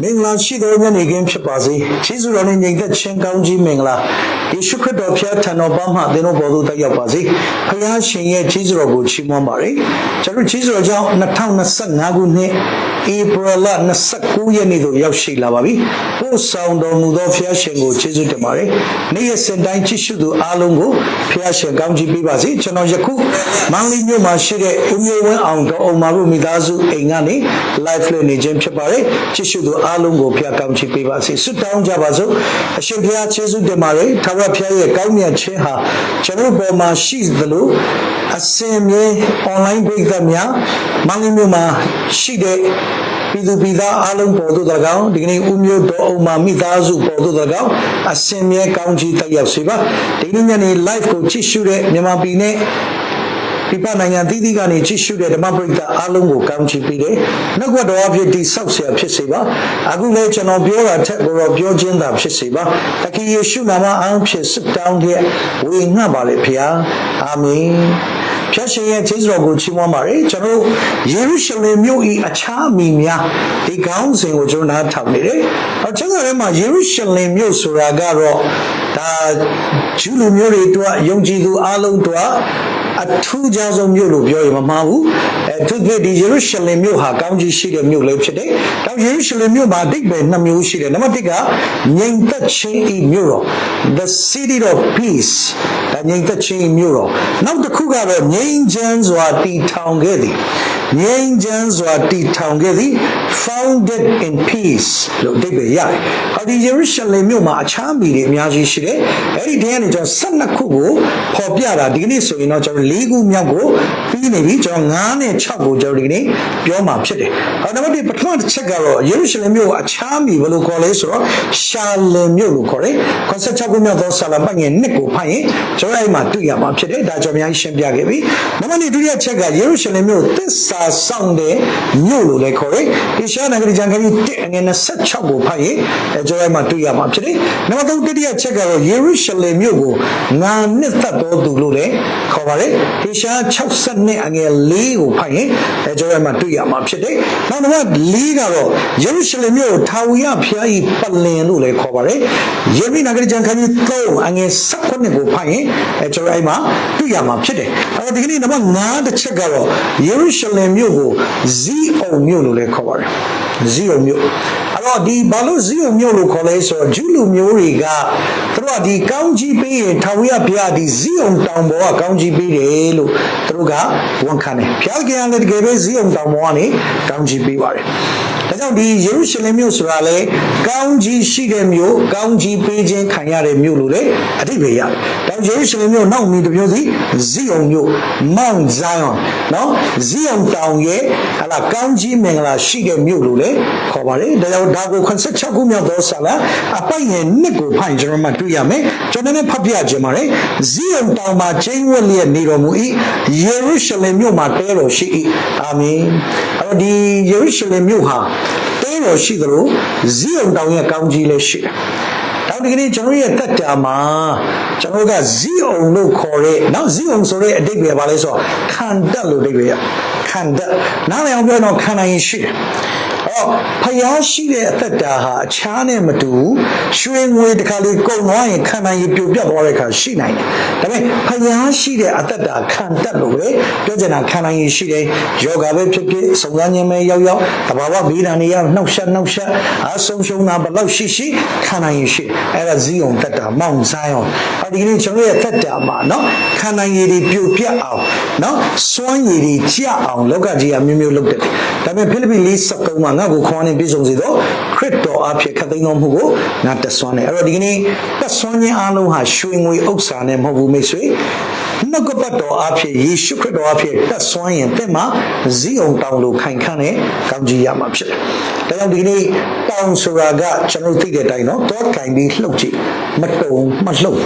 မင်္ဂလာရှိသောညနေခင်းဖြစ်ပါစေ။ယေရှုတော်နဲ့ညီသက်ချင်းကောင်းကြီးမင်္ဂလာယေရှုခရစ်တော်ဖျားထံတော်ပေါင်းမှသင်တို့ပေါ်သို့တက်ရောက်ပါစေ။ဖခင်ရှင်ရဲ့ယေရှုတော်ကိုချီးမွမ်းပါရစေ။ကျွန်တော်ယေရှုတော်ကြောင့်2025ခုနှစ်ဧပြီလ29ရက်နေ့သို့ရောက်ရှိလာပါပြီ။ပို့ဆောင်တော်မူသောဖျားရှင်ကိုယေရှုတင်ပါတယ်။နေ့ရက်စဉ်တိုင်းကြည့်ရှုသူအားလုံးကိုဖျားရှင်ကောင်းချီးပေးပါစေ။ကျွန်တော်ယခုမန္တလေးမြို့မှာရှိတဲ့ဦးမျိုးဝင်းအောင်တော်အောင်မာတို့မိသားစုအိမ်ကနေ live လွှင့်နေခြင်းဖြစ်ပါတယ်။ကြည့်ရှုသူအားလုံးကိုဖျားကောင်းချီးပေးပါစေ။ဆုတောင်းကြပါစို့။အရှင်ဖျားယေရှုတင်ပါတယ်။ထာဝရဖျားရဲ့ကောင်းမြတ်ခြင်းဟာကျွန်တော်ပေါ်မှာရှိသလို အစင်မြေ online ပိတ်သက်များမန္တလေးမြို့မှာရှိတဲ့ပြည်သူပြည်သားအားလုံးပေါ်သို့တကောင်ဒီကနေ့ဦးမျိုးတော်အောင်မှာမိသားစုပေါ်သို့တကောင်အစင်မြဲကောင်းချီးတက်ရောက်စေပါဒီနေ့ညနေ live ကိုကြည့်ရှုတဲ့မြန်မာပြည်နဲ့ပြပနိုင်ငံသီးသီးကနေကြည့်ရှုတဲ့ဓမ္မပရိသတ်အားလုံးကိုကောင်းချီးပေးတယ်။နှုတ်ကပတော်အဖြစ်တိဆောက်เสียဖြစ်စေပါ။အခုလည်းကျွန်တော်ပြောတာထက်ကိုတော့ပြောခြင်းသာဖြစ်စေပါ။တခင်ယေရှုနာမအားဖြင့်ဆုတောင်းတဲ့ဝေငှပါလေဖေဟာ။အာမင်။ ဖျက်ရှင်ရဲ့ခြေစွတော်ကိုချီးမွမ်းပါရယ်ကျွန်တော်တို့ယေရုရှလင်မြို့ဤအခြားအမိများဒီကောင်းစဉ်ကိုကျွန်တော်နားထောင်နေတယ်။အချက်တော်ထဲမှာယေရုရှလင်မြို့ဆိုတာကတော့ဒါဂျူးလူမျိုးတွေအတွက်ယုံကြည်သူအလုံးအတွက် အထူးခြားဆုံးမြို့လို့ပြောရင်မမှားဘူးအဲသူကဒီယေရုရှလင်မြို့ဟာကောင်းကြီးရှိတဲ့မြို့လည်းဖြစ်တယ်။တော့ယေရုရှလင်မြို့မှာအဓိပ္ပာယ်နှစ်မျိုးရှိတယ်။နံပါတ်1ကငြိမ်သက်ခြင်းဤမြို့တော် the city of peace ဒါငြိမ်သက်ခြင်းဤမြို့တော်နောက်တစ်ခုကတော့ငြိမ်ချမ်းစွာတည်ထောင်ခဲ့သည် ငြိမ်ချမ်းစွာတည်ထောင်ခဲ့သည် founded in peace လို့အဓိပ္ပာယ်ရတယ်။အဲဒီယေရုရှလင်မြို့မှာအခြားမိတွေအများကြီးရှိတယ်။အဲဒီတည်းကနေကျွန်တော်12ခုကိုပေါ်ပြတာဒီကနေ့ဆိုရင်တော့ကျွန်တော်၄ခုမြောက်ကိုပြီးနေပြီကျွန်တော်9နဲ့6ကိုကျွန်တော်ဒီကနေ့ပြောမှာဖြစ်တယ်။အဲဒါမှဒီပထမတစ်ချက်ကတော့ယေရုရှလင်မြို့ကိုအခြားမိဘယ်လိုခေါ်လဲဆိုတော့ရှာလင်မြို့လို့ခေါ်တယ်။ကွန်ဆက်6ခုမြောက်သောဆာလပတ်ငယ်1ကိုဖတ်ရင်ကျွန်တော်အဲ့မှာတွေ့ရမှာဖြစ်တယ်။ဒါကျွန်တော်အများကြီးရှင်းပြခဲ့ပြီ။နံပါတ်2ဒုတိယချက်ကယေရုရှလင်မြို့သစ္စာဆောင်တဲ့မြို့လို့လည်းခေါ်တယ်။ဒီရှာနဂရီကျမ်းခန်းကြီး1ငယ်26ကိုဖတ်ရင်အဲကျွန်တော်အဲ့မှာတွေ့ရမှာဖြစ်တယ်။နံပါတ်3တတိယချက်ကတော့ယေရုရှလင်မြို့ကိုငါနှစ်သက်တော်သူလို့လည်းခေါ်ပါတယ်။ဟေရှာ62အငယ်4ကိုဖတ်ရင်အဲကျွန်တော်အဲ့မှာတွေ့ရမှာဖြစ်တယ်။နောက်နံပါတ်4ကတော့ယေရုရှလင်မြို့ကိုထာဝရဘုရား၏ပလင်လို့လည်းခေါ်ပါတယ်။ယေမိနဂရီကျမ်းခန်းကြီး3အငယ်16ကိုဖတ်ရင်အဲကျွန်တော်အဲ့မှာတွေ့ရမှာဖြစ်တယ်။အဲဒီကနေ့နံပါတ်5တစ်ချက်ကတော့ယေရုရှလင်မြို့ကိုဇီးအောင်မြို့လို့လည်းခေါ်ပါတယ်။ဇီးအောင်မြို့အဲ့တော့ဒီဘာလို့ဇီးအောင်မြို့လို့ခေါ်လဲဆိုတော့ဂျူးလူမျိုးတွေကသူတို့ကဒီကောင်းကြီးပေးရင်ထာဝရဘုရားဒီဇီးအောင်တောင်ပေါ်ကကောင်းကြီးပေးတယ်လို့သူတို့ကဝန်ခံတယ်ဘုရားကလည်းတကယ်ပဲဇီးအောင်တောင်ပေါ်ကနေကောင်းကြီးပေးပါတယ်ဒါ ကြောင့်ဒီယေရုရှလင်မြို့ဆိုတာလေကောင်းကြီးရှိတဲ့မြို့ကောင်းကြီးပေးခြင်းခံရတဲ့မြို့လို့လေအဓိပ္ပာယ်ရတယ်။ဒါကြောင့်ယေရုရှလင်မြို့နောက်မီတစ်မျိုးစီဇီးအောင်မြို့ Mount Zion နော်ဇီးအောင်တောင်ရဲ့ဟာလာကောင်းကြီးမင်္ဂလာရှိတဲ့မြို့လို့လေခေါ်ပါတယ်။ဒါကြောင့်ဒါကို86ခုမြောက်သောဆာလာအပိုင်ရဲ့နှစ်ကိုဖိုင်ကျွန်တော်မှတွေ့ရမယ်။ကျွ န်တော်လည်းဖတ်ပြခြင်းပါတယ်။ဇီးအောင်တောင်မှာကျင်းဝတ်လျက်နေတော်မူ၏။ယေရုရှလင်မြို့မှာတဲတော်ရှိ၏။အာမင်။အဲ့တော့ဒီယေရုရှလင်မြို့ဟာတဲတော်ရှိသလိုဇီးအောင်တောင်ရဲ့ကောင်းကြီးလည်းရှိတယ်။နောက် ဒီကနေ့ကျွန်တော်ရဲ့တက်တာမှာကျွန်တော်ကဇီးအောင်လို့ခေါ်တဲ့နောက်ဇီးအောင်ဆိုတဲ့အတိတ်ပဲဘာလဲဆိုတော့ခံတက်လို့အတိတ်ပဲရခံတက်နားလည်အောင်ပြောတော့ခံနိုင်ရင်ရှိတယ်အော်ဖျားရှိတဲ့အသက်တာဟာအခြားနဲ့မတူရွှေငွေတစ်ခါလေးကုန်သွားရင်ခံနိုင်ရင်ပြိုပြတ်သွားတဲ့အခါရှိနိုင်တယ်ဒါပေမဲ့ဖျားရှိတဲ့အသက်တာခံတက်လို့ပဲပြောချင်တာခံနိုင်ရင်ရှိတယ်ယောဂပဲဖြစ်ဖြစ်စုံစမ်းခြင်းပဲရောက်ရောက်တဘာဝဗီဒာနေရနှောက်ရှက်နှောက်ရှက်အဆုံးရှုံးတာဘယ်လောက်ရှိရှိခံနိုင်ရင်ရှိအဲ့ဒါဇီးအောင်တက်တာမောင်ဆိုင်အောင်အဲ့ဒီကနေ့ကျွန်တော်ရဲ့တက်တာမှာနော်ခန္ဓာရည်တွေပြုတ်ပြတ်အောင်နော်စွမ်းရည်တွေကြအောင်လောကကြီးကမျိုးမျိုးလုပ်တတ်တယ်ဒါပေမဲ့ဖိလိပ္ပိ၄စကုံမှာငါ့ကိုခေါင်းနဲ့ပြည့်စုံစေသောခရစ်တော်အဖြစ်ခတ်သိမ်းတော်မူကိုငါတက်စွမ်းတယ်အဲ့တော့ဒီကနေ့တက်စွမ်းခြင်းအလုံးဟာရွှေငွေဥစ္စာနဲ့မဟုတ်ဘူးမိတ်ဆွေ နှုတ်ကပတ်တော်အဖြစ်ယေရှုခရစ်တော်အဖြစ်တက်ဆွမ်းရင်တင့်မှာဇီးအောင်တောင်လိုခိုင်ခန့်နဲ့ကောင်းကြီးရမှာဖြစ်တယ်။ဒါကြောင့်ဒီနေ့တောင်ဆိုတာကကျွန်တော်သိတဲ့အတိုင်းနော်တော့ကင်ပြီးလှုပ်ကြည့်မတုံမလှုပ်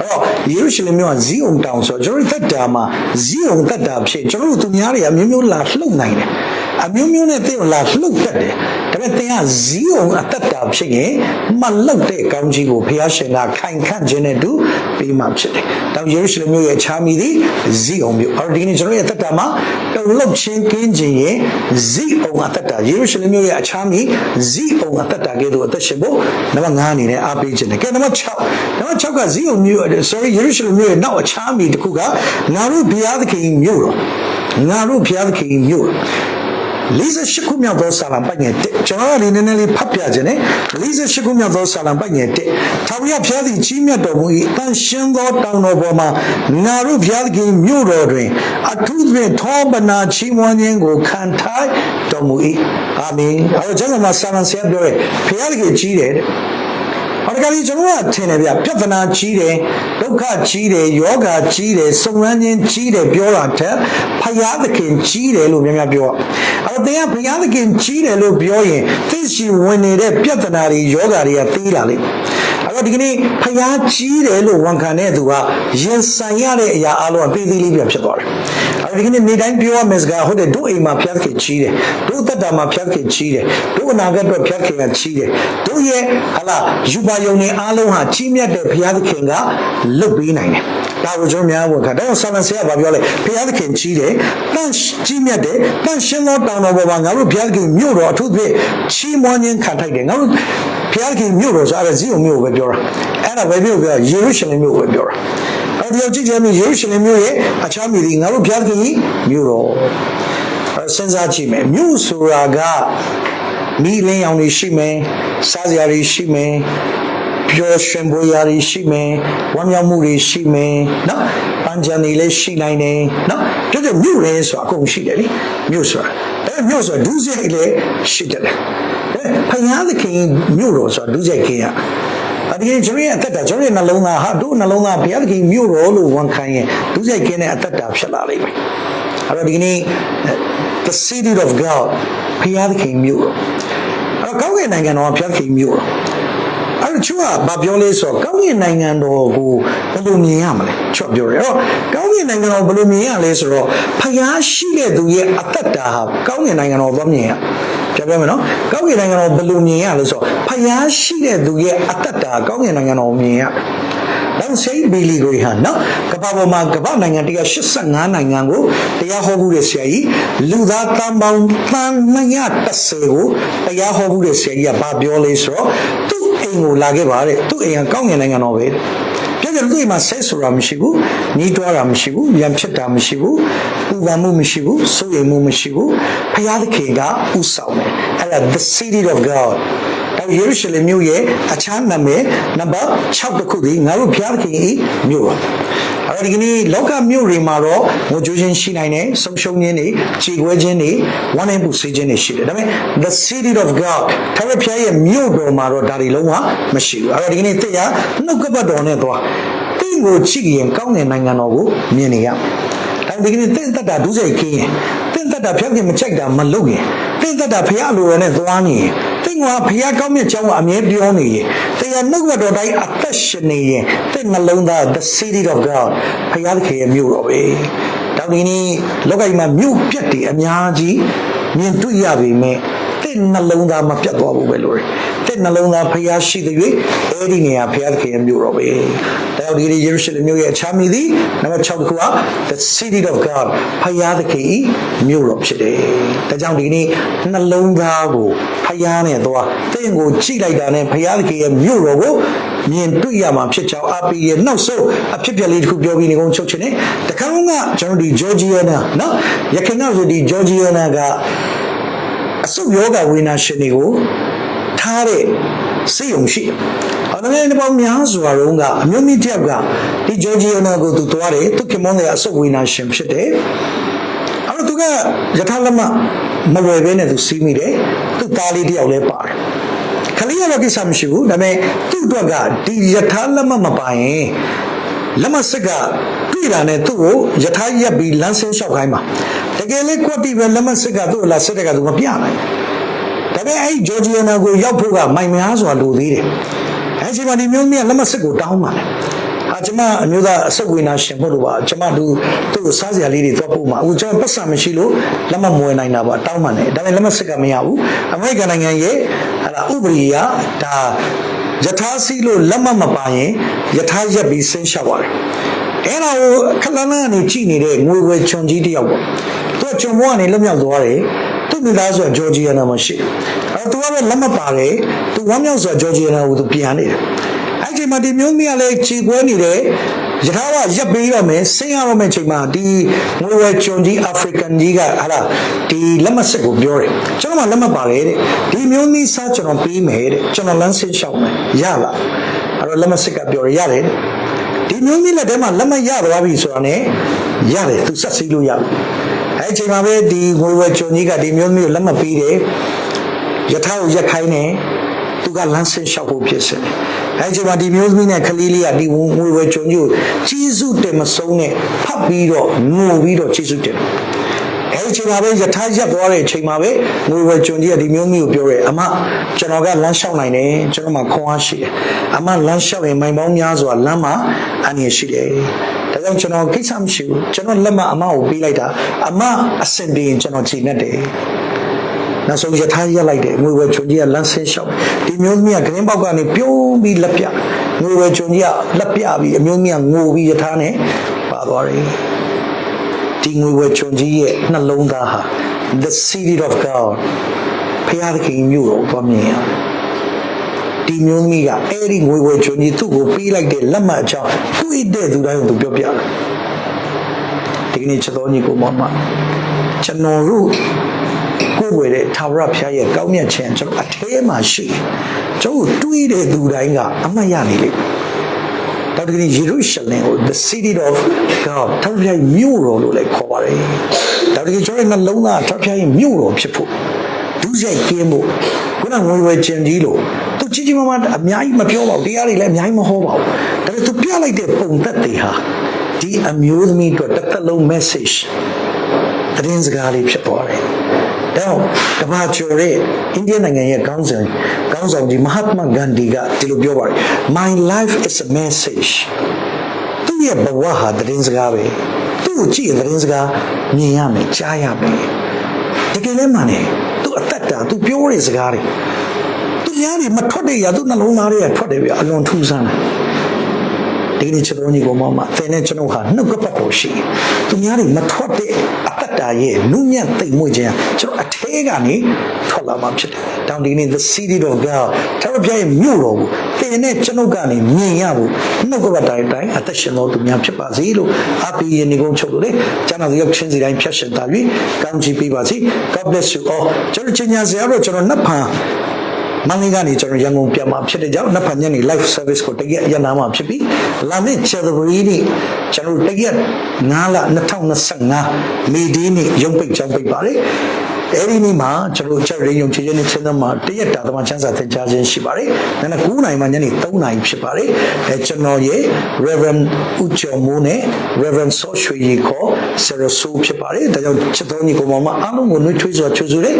တော့ယေရုရှလင်မြို့ကဇီးအောင်တောင်ဆိုတော့ကျွန်တော်တို့သက်တာမှာဇီးအောင်သက်တာဖြစ်ကျွန်တော်တို့သူများတွေအမျိုးမျိုးလာလှုပ်နိုင်တယ်။ အမျိုးမျိုးနဲ့သိအောင်လာလှုပ်တတ်တယ်ဒါပေမဲ့သင်ကဇီးအောင်အသက်တာဖြစ်ရင်မလောက်တဲ့ကောင်းကြီးကိုဘုရားရှင်ကခိုင်ခန့်ခြင်းနဲ့တူပေးမှဖြစ်တယ်။တောင်ယေရုရှလင်မြို့ရဲ့အခြားမိသည်ဇီးအောင်မြို့။အဲ့ဒီနေ့ကျွန်တော်ရဲ့အသက်တာမှာကလုတ်ချင်းကင်းခြင်းရဲ့ဇီးအောင်အသက်တာယေရုရှလင်မြို့ရဲ့အခြားမိဇီးအောင်အသက်တာကဲ့သို့အသက်ရှင်ဖို့နံပါတ်9အနေနဲ့အားပေးခြင်းတယ်။ကဲနံပါတ်6နံပါတ်6ကဇီးအောင်မြို့ sorry ယေရုရှလင်မြို့ရဲ့နောက်အခြားမိတစ်ခုကငါတို့ဘုရားသခင်မြို့တော်ငါတို့ဘုရားသခင်မြို့တော် 48ခုမြောက်သောဆာလံပိုက်ငယ်1ကျွန်တော်ကဒီနည်းနည်းလေးဖတ်ပြခြင်းနဲ့48ခုမြောက်သောဆာလံပိုက်ငယ်1ထာဝရဘုရားသည်ကြီးမြတ်တော်မူ၏တန်ရှင်းသောတောင်တော်ပေါ်မှာငါတို့ဘုရားသခင်မြို့တော်တွင် အထူးသဖြင့်ထောပနာချီးမွမ်းခြင်းကိုခံထိုက်တော်မူ၏အာမင်အဲတော့ကျွန်တော်မှာဆာလံဆရာပြောတယ်ဘုရားသခင်ကြီးတယ်တဲ့ ဟောဒီကနေ့ကျွန်တော်ကထင်တယ်ဗျပြဿနာကြီးတယ်ဒုက္ခကြီးတယ်ယောဂကြီးတယ်စုံစမ်းခြင်းကြီးတယ်ပြောတာထက်ဖယားသခင်ကြီးတယ်လို့များများပြောအဲ့တော့တင်ကဖယားသခင်ကြီးတယ်လို့ပြောရင်သိရှိဝင်နေတဲ့ပြဿနာတွေယောဂတွေကသေးလာလိမ့်အဲ့တော့ဒီကနေ့ဖယားကြီးတယ်လို့ဝန်ခံတဲ့သူကရင်ဆိုင်ရတဲ့အရာအလုံးအသေးသေးလေးပြန်ဖြစ်သွားတယ်အဲ့တော့ ဒီကနေ့နေတိုင်းပြောရမယ်စကားဟုတ်တယ်တို့အိမ်မှာဖယားသခင်ကြီးတယ်တို့သက်တာမှာဖယားသခင်ကြီးတယ်တို့အနာဂတ်အတွက်ဖယားသခင်ကကြီးတယ်တို့ရဲ့ဟလာယူပါယုံနေအားလုံးဟာကြီးမြတ်တဲ့ဘုရားသခင်ကလွတ်ပေးနိုင်တယ်။ဒါကိုကျွန်တော်များဝန်ခံ။ဒါကြောင့်ဆာလန်ဆရာကပြောလဲဘုရားသခင်ကြီးတယ်။တန်ကြီးမြတ်တယ်။တန်ရှင်းသောတောင်တော်ပေါ်မှာငါတို့ဘုရားသခင်မြို့တော်အထူးသဖြင့်ချီးမွမ်းခြင်းခံထိုက်တယ်။ငါတို့ဘုရားသခင်မြို့တော်ဆိုအဲ့ဒါဇီးုံမြို့ကိုပဲပြောတာ။အဲ့ဒါပဲမြို့ပြောယေရုရှလင်မြို့ကိုပဲပြောတာ။ အဲ့ဒီတော့ကြည့်ကြမယ်ယေရုရှလင်မြို့ရဲ့အခြားမြို့တွေငါတို့ဘုရားသခင်မြို့တော်အဲ့စဉ်းစားကြည့်မယ်မြို့ဆိုတာကမိလင်းရောင်တွေရှိမယ်စားစရာတွေရှိမယ်ပျော်ရွှင်ပွဲရာတွေရှိမယ်ဝမ်းမြောက်မှုတွေရှိမယ်နော်ပန်းချန်တွေလည်းရှိနိုင်တယ်နော်ဒါကြောင့်မြို့လည်းဆိုတာအကုန်ရှိတယ်လေမြို့ဆိုတာဒါပေမဲ့မြို့ဆိုတာဒုစရိုက်လည်းရှိတယ်လေဖယားသခင်မြို့တော်ဆိုတာဒုစရိုက်ခင် ရအဒီကျွန်တော်ရဲ့အသက်တာကျွန်တော်ရဲ့နှလုံးသားဟာတို့နှလုံးသားဘုရားသခင်မြို့တော်လို့ဝန်ခံရင်ဒုစရိုက်ကင်းတဲ့အသက်တာဖြစ်လာလိမ့်မယ်အဲ့တော့ဒီကနေ့ the city of God ဘုရားသခင်မြို့တော်အဲ့တော့ကောင်းကင်နိုင်ငံတော်ကဘုရားသခင်မြို့တော်အဲ့တော့ချူကဘာပြောလဲဆိုတော့ကောင်းကင်နိုင်ငံတော်ကိုဘယ်လိုမြင်ရမလဲချူကပြောတယ်အဲ့တော့ကောင်းကင်နိုင်ငံတော်ဘယ်လိုမြင်ရလဲဆိုတော့ဖျားရှိတဲ့သူရဲ့အသက်တာဟာကောင်းကင်နိုင်ငံတော်သွားမြင်ရ ပြပြမယ်နော်ကောင်းကင်နိုင်ငံတော်ဘယ်လိုမြင်ရလဲဆိုတော့ဖျားရှိတဲ့သူရဲ့အသက်တာကောင်းကင်နိုင်ငံတော်ကိုမြင်ရတော့စိတ်ဘီလီကိုဟာနော်ကမ္ဘာပေါ်မှာကမ္ဘာနိုင်ငံ185နိုင်ငံကိုတရားဟောမှုတဲ့ဆရာကြီးလူသားတန်ပေါင်းတန်230ကိုတရားဟောမှုတဲ့ဆရာကြီးကဘာပြောလဲဆိုတော့သူ့အိမ်ကိုလာခဲ့ပါတဲ့သူ့အိမ်ကကောင်းကင်နိုင်ငံတော်ပဲတဲ့ ပြောကြလို့ဒီမှာဆက်ဆိုတာမရှိဘူးညီးတွားတာမရှိဘူးရံဖြစ်တာမရှိဘူးပူပန်မှုမရှိဘူးစိုးရိမ်မှုမရှိဘူးဖခင်သခင်ကဥဆောင်တယ်အဲ့ဒါ the city of god ဒါယေရုရှလင်မြို့ရဲ့အခြားနာမည်နံပါတ်6တခုဒီငါတို့ဘုရားသခင်၏မြို့ပါ အဲ့ဒီကနေ့လောကမြို့တွေမှာတော့ငိုကြိုးခြင်းရှိနိုင်တယ်ဆုံးရှုံးခြင်းတွေခြေခွဲခြင်းတွေဝမ်းနည်းမှုစေခြင်းတွေရှိတယ်ဒါပေမဲ့ the city of god ထာဝရဘုရားရဲ့မြို့တော်မှာတော့ဒါတွေလုံးဝမရှိဘူးအဲ့တော့ဒီကနေ့သိရနှုတ်ကပတ်တော်နဲ့သွားတင့်ကိုချစ်ရင်ကောင်းတဲ့နိုင်ငံတော်ကိုမြင်နေရဒါဒီကနေ့တင့်တတ်တာဒုစရိုက်ခင်းရင်တင့်တတ်တာဖျောက်ခင်မချိုက်တာမလုပ်ရင်တင့်တတ်တာဖျားလိုရနဲ့သွားနေရင်တ င့်ကဖျားကောင်းမြတ်ကြောင်းကအမြဲပြောနေရင်တရားနှုတ်ကတော်တိုင်းအသက်ရှင်နေရင်တင့်နှလုံးသား the city of god ဖျားသခင်ရဲ့မြို့တော်ပဲဒါဒီနေ့လောကကြီးမှာမြို့ပြတ်တွေအများကြီးမြင်တွေ့ရပေမဲ့တင့်နှလုံးသားမပြတ်သွားဘူးပဲလို့တဲ့နှလုံးသားဖျားရှိတဲ့၍အဲ့ဒီနေရာဖျားသခင်ရဲ့မြို့တော်ပဲ။ဒါကြောင့်ဒီနေ့ယေရုရှလင်မြို့ရဲ့အခြားမိသည်နံပါတ်6ခုက the city of God ဖျားသခင်၏မြို့တော်ဖြစ်တယ်။ဒါကြောင့်ဒီနေ့နှလုံးသားကို ဖျားနဲ့သွားတင့်ကိုကြိလိုက်တာနဲ့ဖျားသခင်ရဲ့မြို့တော်ကိုမြင်တွေ့ရမှာဖြစ်ကြောင်းအပီရဲ့နောက်ဆုံးအဖြစ်ပြက်လေးတစ်ခုပြောပြီးနေကုန်ချုပ်ချင်တယ်။တခါမှကျွန်တော်ဒီဂျော်ဂျီယာနာနော်ရခိုင်ကဆိုဒီဂျော်ဂျီယာနာကအဆုတ်ယောဂဝေနာရှင်တွေကိုထားတဲ့စိတ်ုံရှိတယ်။အဲ့ဒါနဲ့ပေါ့များစွာတော့ကအမျိုးမိတစ်ယောက်ကဒီဂျော်ဂျီယနာကိုသူသွားတယ်သူခင်မွန်တဲ့အဆုတ်ဝေနာရှင်ဖြစ်တယ်။အဲ့တော့သူကယထာလမမဝယ်ဘဲနဲ့သူစီးမိတယ်။ သူ့သားလေးတစ်ယောက်လည်းပါတယ်။ခလေးကတော့ကိစ္စမရှိဘူးဒါပေမဲ့သူ့အတွက်ကဒီယထာလမမပိုင်ရင်လက်မစက်ကတွေ့တာနဲ့သူ့ကိုယထာရက်ပြီးလမ်းဆင်းလျှောက်ခိုင်းပါတကယ်လေကွက်တီပဲလက်မစက်ကသူ့ကိုလာစက်ကသူမပြနိုင်ဘူးဒါပေမဲ့အဲ့ဂျော်ဂျီယနာကိုရောက်ဖို့ကမိုင်များစွာလိုသေးတယ်အဲ့ဒီမှာဒီမျိုးမြတ်လက်မစစ်ကိုတောင်းပါလေ အအာကျမအမျိုးသားအဆုတ်ဝေနာရှင်ဖို့လို့ပါကျမတို့သူ့ကိုစားစရာလေးတွေတော့ပို့မှာအခုကျမပတ်စံမရှိလို့လက်မမွေနိုင်တာပါတောင်းမှန်တယ်ဒါပေမဲ့လက်မစစ်ကမရဘူးအမေရိကန်နိုင်ငံရဲ့ဟာလာဥပဒေအရဒါယထာစီလို့လက်မမပါရင်ယထာရက်ပြီးဆင်းလျှောက်ရတယ်အဲ့ဒါကိုခလန်းကနေကြည်နေတဲ့ငွေဝယ်ချွန်ကြီးတယောက်ပေါ့သူကချွန်ဘွားကနေလွတ်မြောက်သွားတယ်သူ့မိသားစုကဂျော်ဂျီယာနာမှာရှိတယ်အဲ့တော့သူကပဲလက်မပါတယ်သူဝမ်းမြောက်စွာဂျော်ဂျီယာနာကိုသူပြန်နေတယ် အဲ့ဒီမှာဒီမျိုးမီးကလည်းခြေကွဲနေတယ်ရထားကရပ်ပေးရမယ်ဆင်းရတော့မယ့်ချိန်မှာဒီငွေဝဲချွန်ကြီးအာဖရိကန်ကြီးကဟာလာဒီလက်မစစ်ကိုပြောတယ်ကျွန်တော်မှလက်မပါလေတဲ့ဒီမျိုးမီးစားကျွန်တော်ပေးမယ်တဲ့ကျွန်တော်လမ်းဆင်းလျှောက်မယ်ရလားအဲ့တော့လက်မစစ်ကပြောရရတယ်တဲ့ဒီမျိုးမီးလက်ထဲမှာလက်မရသွားပြီဆိုတာ ਨੇ ရတယ်သူဆက်စီးလို့ရပြီအဲ့ဒီချိန်မှာပဲဒီငွေဝဲချွန်ကြီးကဒီမျိုးမီးကိုလက်မပေးတယ်ယထာကိုရက်ခိုင်းနေသူကလမ်းဆင်းလျှောက်ဖို့ဖြစ်စတယ် အဲချိန်မှာဒီမျိုးသမီးနဲ့ခလေးလေးကဒီငွေဝဲကြုံကြိုကြီးစုတယ်မဆုံးနဲ့ဖတ်ပြီးတော့ငိုပြီးတော့ကြီးစုတယ်အဲဒီချိန်မှာပဲယထာရက်သွားတဲ့ချိန်မှာပဲငွေဝဲကြုံကြီးကဒီမျိုးမျိုးကိုပြောရဲအမကျွန်တော်ကလမ်းလျှောက်နိုင်တယ်ကျွန်တော်မှခွန်အားရှိတယ်အမလမ်းလျှောက်ရင်မိုင်ပေါင်းများစွာလမ်းမှာအန္တရာယ်ရှိတယ်ဒါကြောင့်ကျွန်တော်ကိစ္စမရှိဘူးကျွန်တော်လက်မအမကိုပေးလိုက်တာအမအဆင်ပြေရင်ကျွန်တော်ချိန်နဲ့တယ် နောက်ဆုံးရထားရက်လိုက်တယ်ငွေဝဲချွန်ကြီးကလမ်းဆင်းလျှောက်ဒီမျိုးသမီးကဂရင်းပေါက်ကနေပြုံးပြီးလက်ပြငွေဝဲချွန်ကြီးကလက်ပြပြီးအမျိုးသမီးကငိုပြီးရထားနဲ့ပါသွားတယ်ဒီငွေဝဲချွန်ကြီးရဲ့နှလုံးသားဟာ the city of god ဖျားသခင်မြို့တော်ဘာမြင်ရဒီမျိုးသမီးကအဲ့ဒီငွေဝဲချွန်ကြီးသူ့ကိုပေးလိုက်တဲ့လက်မှတ်အကြောင်းတွေ့တဲ့သူတိုင်းကိုသူပြောပြတယ်ဒီကနေ့ချက်တော်ညီကိုမမကျွန်တော်တို့ကို ယ်ဝယ်တဲ့သာဝရဘုရားရဲ့ကောင်းမြတ်ခြင်းကျွန်တော်အထဲမှာရှိတယ်ကျွန်တော်တွေးတဲ့သူတိုင်းကအမှတ်ရနေလိမ့်မယ်တော်တကယ်ယေရုရှလင်ကို the city of God ထာဝရဘုရားမြို့တော်လို့လည်းခေါ်ပါတယ်တော်တကယ်ကျွန်တော်ရဲ့နှလုံးသားထာဝရဘုရားရဲ့မြို့တော်ဖြစ်ဖို့ဒုစရိုက်ကင်းဖို့ခုနငွေဝယ်ခြင်းကြီးလို့သူကြီးကြီးမားမားအများကြီးမပြောပါဘူးတရားတွေလည်းအများကြီးမဟောပါဘူးဒါပေမဲ့သူပြလိုက်တဲ့ပုံသက်တွေဟာဒီအမျိုးသမီးအတွက်တစ်သက်လုံး message သတင်းစကားလေးဖြစ်သွားတယ်။ ဒါတော့ကမ္ဘာကျော်တဲ့အိန္ဒိယနိုင်ငံရဲ့ခေါင်းဆောင်ခေါင်းဆောင်ကြီးမဟာတမဂန္ဒီကဒီလိုပြောပါတယ် My life is a message သူ့ရဲ့ဘဝဟာသတင်းစကားပဲသူ့ကိုကြည့်ရင်သတင်းစကားမြင်ရမယ်ကြားရမယ်တကယ်လည်းမှန်တယ်သူအသက်တာသူပြောတဲ့စကားတွေသူများတွေမထွက်တဲ့ရာသူနှလုံးသားတွေကထွက်တယ်ဗျအလွန်ထူးဆန်းတယ်ဒီကနေ့ချက်တော်ညီကောင်မမသင်နဲ့ကျွန်တော်ဟာနှုတ်ကပတ်တော်ရှိတယ်။သူများတွေမထွက်တဲ့အ တ္တတာရဲ့နုညံ့သိမ်မွေ့ခြင်းဟာကျွန်တော်အထဲကနေထွက်လာမှဖြစ်တယ်။တောင်ဒီကနေ့ the city of God ကျွန်တော်ပြရဲ့မြို့တော်ကိုသင်နဲ့ကျွန်တော်ကနေမြင်ရဖို့နှုတ်ကပတ်တိုင်းတိုင်းအသက်ရှင်တော်သူများဖြစ်ပါစေလို့အပိယနေကုန်ချုပ်လို့လေကျမ်းတော်ရောက်ချင်းစီတိုင်းဖြတ်ရှင်တာပြီးကောင်းချီးပေးပါစေ။ God bless you all ကျွန်တော်ချင်းညာစရာတော့ကျွန်တော်နှစ်ဖန် မန္တလေးကနေကျွန်တော်ရန်ကုန်ပြန်มาဖြစ်တဲ့ကြောင့်နှစ်ဖက်ညနေ live service ကိုတကယ်ရနာမှာဖြစ်ပြီးလာမယ့် January နေ့ကျွန်တော်တို့တကယ်9လ2025မေဒီနေ့ရုံးပိတ်ကြောင်းပိတ်ပါတယ်အဲဒီနေ့မှာကျွန်တော်ချက်ရေယုံချေခြင်းနဲ့ချင်းသမှာတရက်တာသမချမ်းစာသင်ကြားခြင်းရှိပါတယ်။နာ9နိုင်မှညနေ3နိုင်ဖြစ်ပါတယ်။အဲကျွန်တော်ရဲ့ Reverend ဦးကျော်မိုးနဲ့ Reverend ဆော့ရွှေရီကို ဆရာဆိုးဖြစ်ပါတယ်။ဒါကြောင့်ချက်တော်ညီကောင်မအားလုံးကိုနှွေးထွေးစွာချူစုတဲ့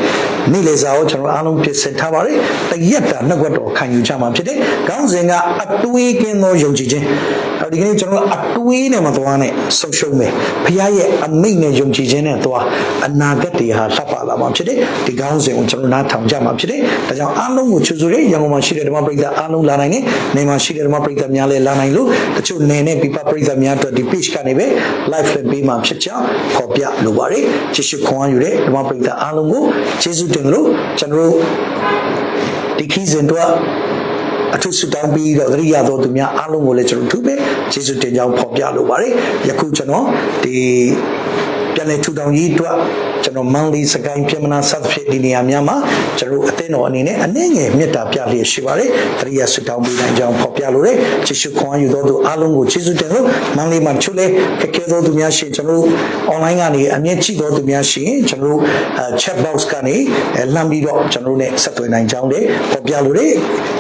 နေ့လေစာကိုကျွန်တော်အားလုံးပြင်ဆင်ထားပါတယ်။တရက်တာနှုတ်ကပတ်တော်ခံယူကြမှာဖြစ်တယ်။ခေါင်းစဉ်ကအတွေးကင်းသောယုံကြည်ခြင်း အဲဒီကနေ့ကျွန်တော်အတွေးနဲ့မသွားနဲ့ဆုံးရှုံးမယ်။ဖခင်ရဲ့အမိန့်နဲ့ယုံကြည်ခြင်းနဲ့သွားအနာဂတ်တွေဟာလှပလာမှာဖြစ်တယ်။ဒီခေါင်းစဉ်ကိုကျွန်တော်နားထောင်ကြမှာဖြစ်တယ်။ဒါကြောင့်အားလုံးကိုချူစုတဲ့ရန်ကုန်မှာရှိတဲ့ဓမ္မပရိသတ်အားလုံးလာနိုင်တယ်။နေမှာရှိတဲ့ဓမ္မပရိသတ်များလည်းလာနိုင်လို့တချို့နေနဲ့ပြပပရိသတ်များအတွက်ဒီ page ကနေပဲ live လွှင့်ပေးမှာဖြစ်ကြောင်းဖော်ပြလိုပါတယ်။ကျေးဇူးခွန်အားယူတဲ့ဓမ္မပရိသတ်အားလုံးကိုကျေးဇူးတင်လို့ကျွန်တော်တို့ဒီခီးစဉ်တော့ အထူးဆုတောင်းပြီးတော့သတိရသောသူများအားလုံးကိုလည်းကျွန်တော်ထူပဲကျေးဇူးတင်ကြောင်းဖော်ပြလိုပါတယ်ယခုကျွန်တော်ဒီပြန်လည်ထူထောင်ရေးအတွက်ကျွန်တော်မန်လီစကိုင်းပြည်မနာစသဖြင့်ဒီနေရာများမှာကျွန်တော်အသင်းတော်အနေနဲ့အနည်းငယ်မေတ္တာပြလျက်ရှိပါတယ်သတိရဆုတောင်းပေးနိုင်ကြောင်းဖော်ပြလိုတဲ့ကျေးဇူးခွန်အားယူသောသူအားလုံးကိုကျေးဇူးတင်လို့မန်လီမှာချုပ်လေခက်ခဲသောသူများရှိရင်ကျွန်တော် online ကနေအမြင့်ကြည့်သောသူများရှိရင်ကျွန်တော် chat box ကနေလှမ်းပြီးတော့ကျွန်တော်နဲ့ဆက်သွယ်နိုင်ကြောင်းလည်းဖော်ပြလိုတဲ့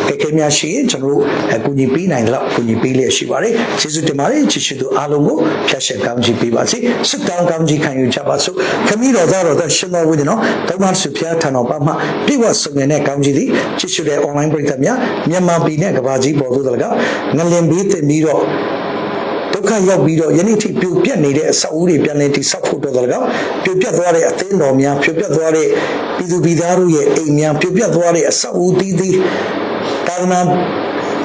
ခက်ခဲများရှိရင်ကျွန်တော်အကူအညီပေးနိုင်တော့အကူအညီပေးလျက်ရှိပါတယ်ကျေးဇူးတင်ပါတယ်ချစ်ချစ်သူအားလုံးကိုဖျက်ဆက်ကောင်းချီးပေးပါစေဆုတောင်းကောင်းချီးခံယူကြပါစို့ခမည်းတော်သားတော်သားရှင်တော်ဝိဒနော်ဓမ္မစုဖျားထံတော်ပါမှပြည့်ဝစုံတဲ့ကောင်းချီးသည်ချစ်ချစ်တဲ့ online ပရိသတ်များမြန်မာပြည်နဲ့ကမ္ဘာကြီးပေါ်သို့တလကငလင်ဘေးတင်ပြီးတော့ဒုက္ခရောက်ပြီးတော့ယနေ့ထိပြိုပြက်နေတဲ့အဆောက်အဦတွေပြန်လည်တည်ဆောက်ဖို့အတွက်လည်းကောပြိုပြက်သွားတဲ့အသင်းတော်များပြိုပြက်သွားတဲ့ပြည်သူပြည်သားတို့ရဲ့အိမ်များပြိုပြက်သွားတဲ့အဆောက်အဦသီးသီးတာသနာ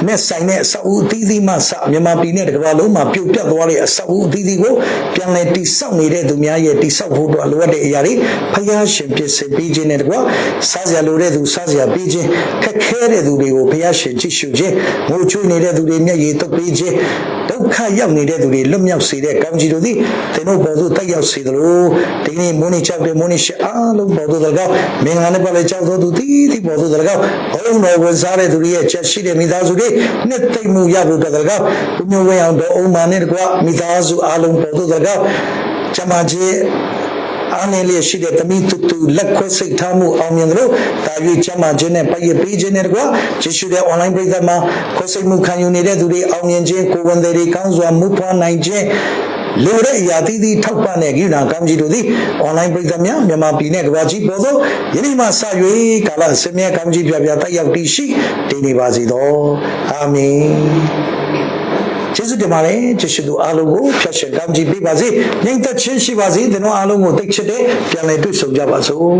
နဲ့ဆိုင်တဲ့အဆောက်အဦအသီးသီးမှစမြန်မာပြည်နဲ့တကမ္ဘာလုံးမှာပြုတ်ပြတ်သွားတဲ့အဆောက်အဦအသီးသီးကိုပြန်လည်တိစောက်နေတဲ့သူများရဲ့တိစောက်ဖို့အတွက်လိုအပ်တဲ့အရာတွေဖျားရှင်ပြစ်စင်ပေးခြင်းနဲ့တကွာစားစရာလိုတဲ့သူစားစရာပေးခြင်းခက်ခဲတဲ့သူတွေကိုဖျားရှင်ကြည့်ရှုခြင်းငိုချွေးနေတဲ့သူတွေမျက်ရည်တုပ်ပေးခြင်းဒုက္ခရောက်နေတဲ့သူတွေလွတ်မြောက်စေတဲ့ကောင်းကြီးတို့သည်သင်တို့ပေါ်သို့တက်ရောက်စေသလိုဒီကနေ့မိုးနေကြောက်တဲ့မိုးနေရှိအားလုံးပေါ်သို့တကောက်မင်္ဂလာနဲ့ပတ်လဲကြောက်သောသူသည်ဒီပေါ်သို့တကောက်ဘုံတော်ဝင်စားတဲ့သူတွေရဲ့ချက်ရှိတဲ့မိသားစုတွေနှစ်သိမ့်မှုရဖို့တကောက်ဘုညဝဲအောင်တော်အုံမာနဲ့တကွမိသားစုအားလုံးပေါ်သို့တကောက်ကျမကြီးအားနည်းလေးရှိတဲ့တမိတူတူလက်ခွဲစိတ်ထားမှုအောင်မြင်သလိုတာ၍ကျမ်းမာခြင်းနဲ့ပိုက်ရပေးခြင်းနဲ့တကွာယေရှုရဲ့ online ပရိသတ်မှာခွဲစိတ်မှုခံယူနေတဲ့သူတွေအောင်မြင်ခြင်းကိုယ်ဝန်တွေကောင်းစွာမှုဖွားနိုင်ခြင်း လူတဲ့အရာသီးသီးထောက်ပံ့တဲ့ကိရဏကောင်းကြီးတို့သည် online ပြည်သူများမြန်မာပြည်နဲ့ကမ္ဘာကြီးပေါ်သို့ယနေ့မှစ၍ကာလဆင်းရဲကောင်းကြီးပြပြတက်ရောက်တည်ရှိတည်နေပါစေသောအာမင်ကျေးဇူးတင်ပါတယ်ကျေးဇူးသူအားလုံးကိုဖြတ်ရှင်ကောင်းကြီးပေးပါစေငြိမ်သက်ခြင်းရှိပါစေကျွန်တော်အားလုံးကိုသိချစ်တဲ့ပြန်လည်တွေ့ဆုံကြပါစို့